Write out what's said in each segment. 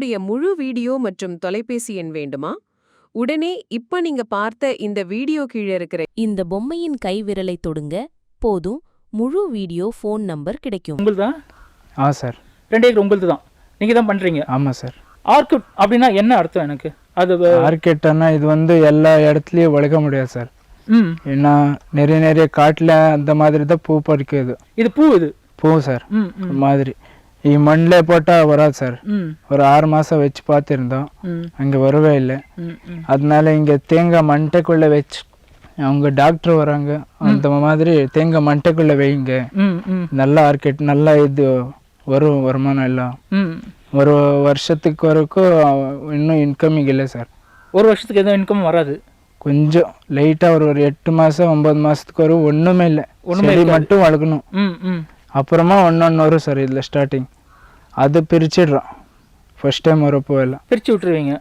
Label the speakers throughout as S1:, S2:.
S1: உங்களுடைய முழு வீடியோ மற்றும் தொலைபேசி எண் வேண்டுமா? உடனே இப்ப நீங்க பார்த்த இந்த வீடியோ கீழே இருக்கிற
S2: இந்த பொம்மையின் கைவிரலை தொடுங்க போதும். முழு வீடியோ ஃபோன் நம்பர் கிடைக்கும்.
S3: உங்களுது? தான்
S4: ஆ சார்.
S3: ரெண்டு ஏக்கர் உங்களுது தான் நீங்கள் தான் பண்ணுறீங்க
S4: ஆமாம் சார்.
S3: ஆர்குட் அப்படின்னா என்ன அர்த்தம் எனக்கு? அது வ-
S4: இது வந்து எல்லா இடத்துலையும் வளர்க்க முடியாது சார்.
S3: ம்.
S4: ஏன்னா நிறைய நிறைய காட்டில் அந்த மாதிரி தான் பூ பறிக்குது
S3: இது பூ இது?
S4: பூ சார்.
S3: ம் ம்.
S4: மாதிரி. ಈ மண்ணில் போட்டால் வராது சார்.
S3: ம்.
S4: ஒரு ஆறு மாதம் வச்சு பார்த்துருந்தோம். அங்கே வரவே இல்லை. அதனால இங்கே தேங்காய் மண்டைக்குள்ளே வச்சு அவங்க டாக்டர் வராங்க. அந்த மாதிரி தேங்காய் மண்டைக்குள்ளே வைங்க. நல்ல மார்க்கெட் நல்ல இது வரும் வருமானம் எல்லாம். ஒரு வருஷத்துக்கு வரைக்கும் இன்னும் இன்கமிங் இல்லை சார்.
S3: ஒரு வருஷத்துக்கு எதுவும் இன்கம் வராது.
S4: கொஞ்சம் லைட்டாக ஒரு ஒரு எட்டு மாதம் ஒன்பது மாதத்துக்கு வரும் ஒன்றுமே இல்லை. செடி மட்டும் வளர்க்கணும். அப்புறமா ஒன்று வரும் சார் இதில் ஸ்டார்டிங் அது பிரிச்சிடுறோம். ஃபர்ஸ்ட் டைம் வரப்போ எல்லாம்
S3: பிரித்து விட்டுருவீங்க.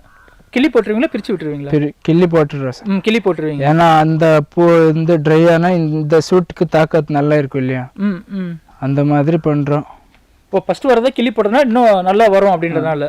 S3: கிள்ளி போட்டுருவீங்களா பிரித்து விட்டுருவீங்களா?
S4: பிரி கிள்ளி போட்டுடுறோம் சார்.
S3: ம் கிள்ளி போட்டுருவீங்க.
S4: ஏன்னா அந்த பூ வந்து ட்ரை ஆனால் இந்த சூட்டுக்கு தாக்கத்து நல்லா இருக்கும் இல்லையா?
S3: ம் ம்.
S4: அந்த மாதிரி பண்ணுறோம்
S3: இப்போ ஃபஸ்ட்டு வரதை கிள்ளி போட்டோம்னா இன்னும் நல்லா வரும் அப்படின்றதுனால.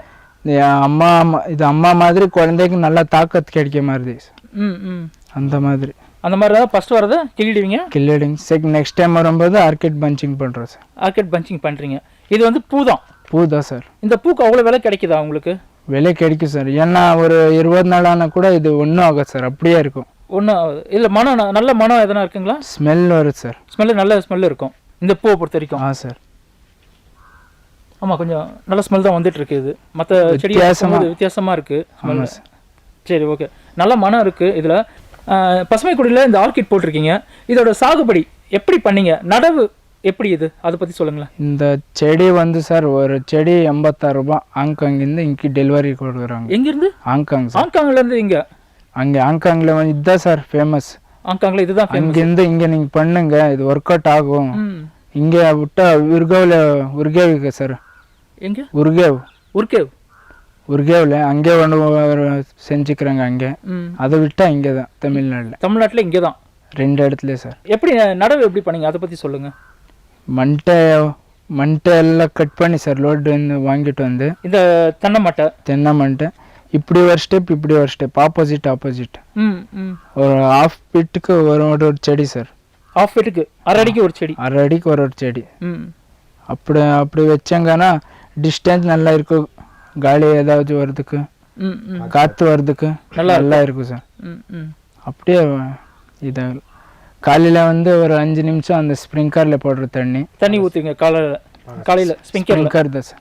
S4: அம்மா அம்மா- இது அம்மா மாதிரி குழந்தைக்கு நல்லா தாக்கத்து கிடைக்க மாதிரி சார்
S3: ம் ம்.
S4: அந்த மாதிரி.
S3: அந்த மாதிரி தான் ஃபஸ்ட்டு வரதை கிள்ளிடுவீங்க?
S4: கில்லிடிங் செக் நெக்ஸ்ட் டைம் வரும்போது ஆர்கிட் பஞ்சிங் பண்ணுறோம் சார்
S3: ஆர்கெட் பஞ்சிங் பண்ணுறீங்க இது வந்து பூ தான்.
S4: பூ தான் சார்
S3: இந்த பூக்கு அவ்வளோ விலை கிடைக்குதா உங்களுக்கு?
S4: விலை கிடைக்கும் சார் ஏன்னா ஒரு இருபது நாள் ஆனால் கூட இது ஒன்றும் ஆகாது சார் அப்படியே இருக்கும்.
S3: ஒன்றும் இதில் மனம் ந- நல்ல மனம் எதனா இருக்குங்களா?
S4: ஸ்மெல் வருது சார்
S3: ஸ்மெல்லு நல்ல ஸ்மெல் இருக்கும். இந்த பூவை பொறுத்த வரைக்கும்.
S4: ஆ சார்
S3: ஆமாம் கொஞ்சம் நல்ல ஸ்மெல் தான் வந்துட்டு இருக்கு இது. மற்ற செடி
S4: வித்தியாசமா.
S3: வித்தியாசமாக இருக்குது ஸ்மெல்
S4: சரி
S3: ஓகே நல்ல மனம் இருக்குது இதில். பசுமை குடியில் இந்த ஆர்கிட் போட்டிருக்கீங்க. இதோட சாகுபடி எப்படி பண்ணீங்க? நடவு எப்படி இது? அதை பற்றி சொல்லுங்களேன்.
S4: இந்த செடி வந்து சார் ஒரு செடி எண்பத்தாறு ரூபாய். ஹாங்காங்கிருந்து இங்கே டெலிவரி கொடுக்குறாங்க.
S3: எங்கேருந்து?
S4: ஹாங்காங்
S3: ஹாங்காங்லேருந்து இங்கே?
S4: அங்கே ஹாங்காங்கில் வந்து இதுதான் சார் ஃபேமஸ்
S3: ஹாங்காங்கில் இதுதான்.
S4: அங்கேருந்து இங்கே நீங்கள் பண்ணுங்க இது ஒர்க் அவுட் ஆகும். இங்கே விட்டா உருகேவில் உருகேவுக்கு சார்.
S3: எங்கே?
S4: உருகேவ்
S3: உருக்கேவ்
S4: உருகேவில் அங்கே ஒன்று ஒரு செஞ்சுக்கிறாங்க அங்கே. அதை விட்டால் இங்கே தான் தமிழ்நாட்டில்.
S3: தமிழ்நாட்டில் இங்கே தான்?
S4: ரெண்டு இடத்துல சார்.
S3: எப்படி நடவு எப்படி பண்ணீங்க? அதை பற்றி சொல்லுங்கள்
S4: மண்டை மண்டை எல்லாம் கட் பண்ணி சார் லோடு வந்து வாங்கிட்டு வந்து.
S3: இந்த தென்னை மட்டை.
S4: தென்னை மண்டை. இப்படி ஒரு ஸ்டெப் இப்படி ஒரு ஸ்டெப் ஆப்போசிட் ஆப்போசிட் ஒரு ஆஃப் ஃபீட்டுக்கு ஒரு ஒரு ஒரு செடி சார்.
S3: ஆஃப் ஃபீட்டுக்கு அரை அடிக்கு ஒரு செடி?
S4: அரை அடிக்கு ஒரு ஒரு செடி.
S3: ம்.
S4: அப்படி அப்படி வச்சாங்கன்னா டிஸ்டன்ஸ் நல்லா இருக்கும். காலி ஏதாவது வர்றதுக்கு காற்று. வர்றதுக்கு
S3: நல்லா
S4: இருக்கும். சார். அப்படியே இதை காலையில் வந்து ஒரு அஞ்சு நிமிஷம் அந்த ஸ்ப்ரிங்கரில் போடுற தண்ணி.
S3: தண்ணி ஊற்றுங்க காலையில். காலையில் ஸ்பிங்கரில்
S4: ஸ்ப்ரிங்கர் தான் சார்.